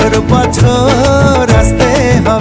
বছর বছর আসতে হবে।